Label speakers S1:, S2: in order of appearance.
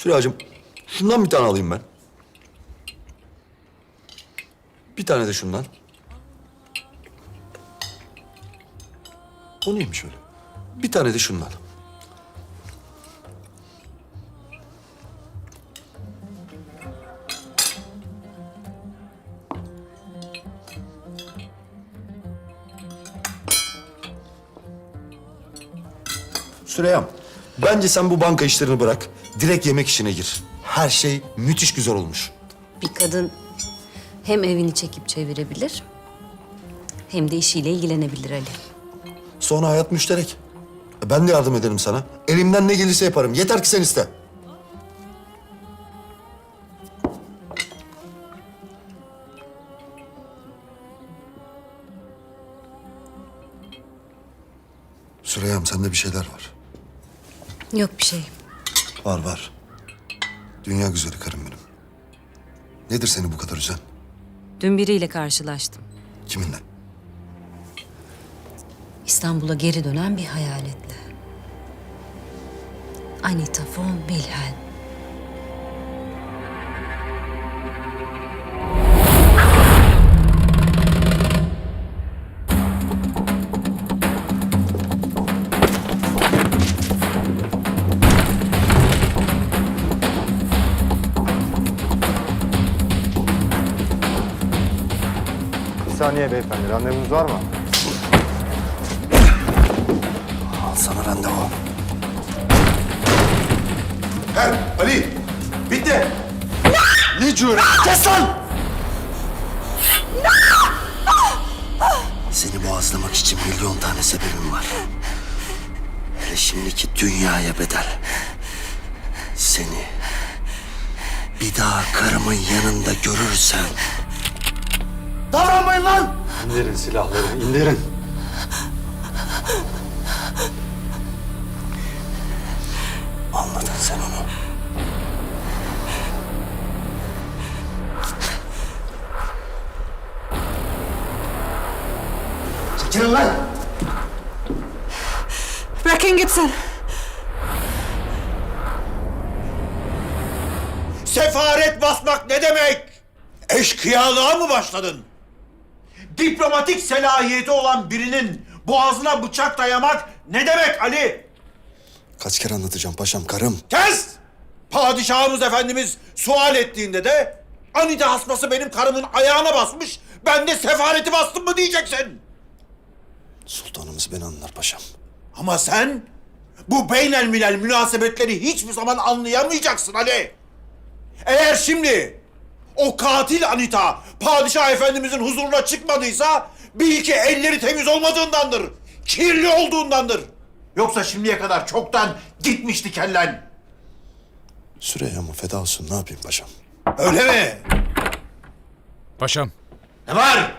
S1: Sürecim şundan bir tane alayım ben. Bir tane de şundan. O neymiş öyle? Bir tane de şundan. Süreyya, bence sen bu banka işlerini bırak. Direkt yemek işine gir. Her şey müthiş güzel olmuş.
S2: Bir kadın hem evini çekip çevirebilir hem de işiyle ilgilenebilir Ali.
S1: Sonra hayat müşterek. E, Ben de yardım ederim sana. Elimden ne gelirse yaparım. Yeter ki sen iste. Süreyya'm sende bir şeyler var.
S2: Yok bir şey.
S1: Var var. Dünya güzeli karım benim. Nedir seni bu kadar üzen?
S2: Dün biriyle karşılaştım.
S1: Kiminle?
S2: İstanbul'a geri dönen bir hayaletle. Anita von Wilhelm.
S3: Saniye beyefendi, randevunuz var mı?
S1: Al sana randevu. Her Ali. Bitti. Ne cüret? Kes lan! Seni boğazlamak için milyon tane sebebim var. Hele şimdiki dünyaya bedel. Seni bir daha karımın yanında görürsem... Davranmayın lan!
S3: İndirin silahları, indirin.
S1: Anladın sen onu. Çekilin lan!
S4: Bırakın gitsin.
S5: Sefaret basmak ne demek? Eşkıyalığa mı başladın? Diplomatik selahiyeti olan birinin boğazına bıçak dayamak ne demek Ali?
S1: Kaç kere anlatacağım paşam karım.
S5: Kes! Padişahımız efendimiz sual ettiğinde de Anita hasması benim karımın ayağına basmış. Ben de sefareti bastım mı diyeceksin.
S1: Sultanımız beni anlar paşam.
S5: Ama sen bu beynel milel münasebetleri hiçbir zaman anlayamayacaksın Ali. Eğer şimdi o katil Anita padişah efendimizin huzuruna çıkmadıysa bil ki elleri temiz olmadığındandır. Kirli olduğundandır. Yoksa şimdiye kadar çoktan gitmişti kellen.
S1: Süreyya'ma feda olsun ne yapayım paşam?
S5: Öyle mi?
S6: Paşam,
S5: Ne var?